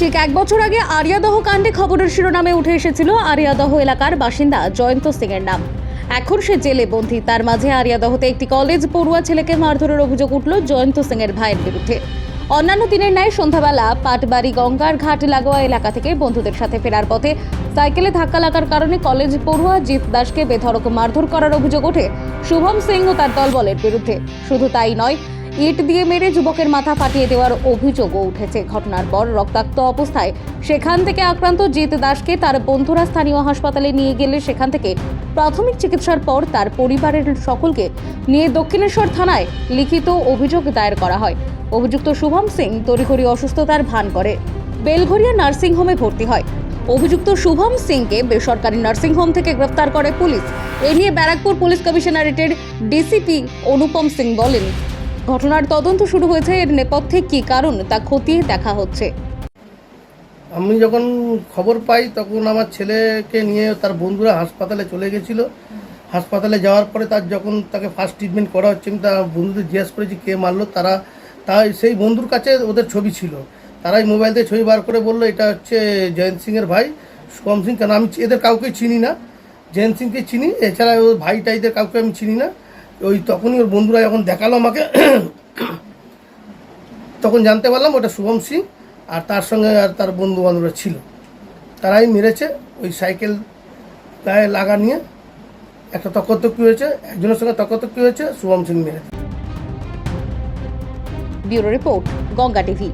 ঠিক এক বছর আগে আরিয়াদহ কাণ্ডে খবরের শিরোনামে উঠে এসেছিল আরিয়াদহ এলাকার বাসিন্দা জয়ন্ত সিং এর নাম। এখন সে জেলে বন্দী। তার মাঝে আরিয়াদহতে একটি কলেজ পড়ুয়া ছেলেকে মারধরের অভিযোগ উঠল জয়ন্ত সিং এর ভাইয়ের বিরুদ্ধে। অন্যান্য দিনের ন্যায় সন্ধ্যাবেলা পাটবাড়ি গঙ্গার ঘাট লাগোয়া এলাকা থেকে বন্ধুদের সাথে ফেরার পথে সাইকেলে ধাক্কা লাগার কারণে কলেজ পড়ুয়া জিৎ দাসকে বেধড়ক মারধর করার অভিযোগ ওঠে। শুভম সিং ও তার দলবলের বিরুদ্ধে। শুধু তাই নয় ইট দিয়ে মেরে যুবকের মাথা ফাটিয়ে দেওয়ার অভিযোগও উঠেছে। ঘটনার পর রক্তাক্ত অবস্থায় সেখান থেকে আক্রান্ত জিৎ দাসকে তার বন্ধুরা স্থানীয় হাসপাতালে নিয়ে গেলে সেখান থেকে প্রাথমিক চিকিৎসার পর তার পরিবারের সকলকে নিয়ে দক্ষিণেশ্বর থানায় লিখিত অভিযোগ দায়ের করা হয়। অভিযুক্ত শুভম সিং তড়িঘড়ি অসুস্থতার ভান করে। বেলঘরিয়া নার্সিংহোমে ভর্তি হয়। অভিযুক্ত শুভম সিংকে বেসরকারি নার্সিংহোম থেকে গ্রেফতার করে পুলিশ। এ নিয়ে ব্যারাকপুর পুলিশ কমিশনারেটের ডিসিপি অনুপম সিং বলেন ঘটনার তদন্ত শুরু হয়েছে। এর নেপথ্যে কী কারণ তা খতিয়ে দেখা হচ্ছে। আমি যখন খবর পাই, তখন আমার ছেলেকে নিয়ে তার বন্ধুরা হাসপাতালে চলে গেছিল। হাসপাতালে যাওয়ার পরে তার যখন তাকে ফার্স্ট ট্রিটমেন্ট করা হচ্ছে, আমি তার বন্ধুদের জিজ্ঞেস করেছি, কে মারলো? তারা তাই সেই বন্ধুর কাছে ওদের ছবি ছিল। তারাই মোবাইল থেকে ছবি বার করে বলল, এটা হচ্ছে জয়ন্ত সিংয়ের ভাই, শুভম সিং। কেন আমি এদের কাউকে চিনি না। জয়ন্ত সিংকে চিনি, এছাড়া ওর ভাই টাইদের কাউকে আমি চিনি না। ওই তখনই ওর বন্ধুরা যখন দেখাল আমাকে, তখন জানতে পারলাম ওটা শুভম সিং আর তার সঙ্গে আর তার বন্ধু বান্ধবরা ছিল। তারাই মেরেছে ওই সাইকেল গায়ে লাগা নিয়ে। একটা তকতকি হয়েছে, একজনের সঙ্গে তকতকি হয়েছে, শুভম সিং মেরেছে। Bureau report, Ganga TV.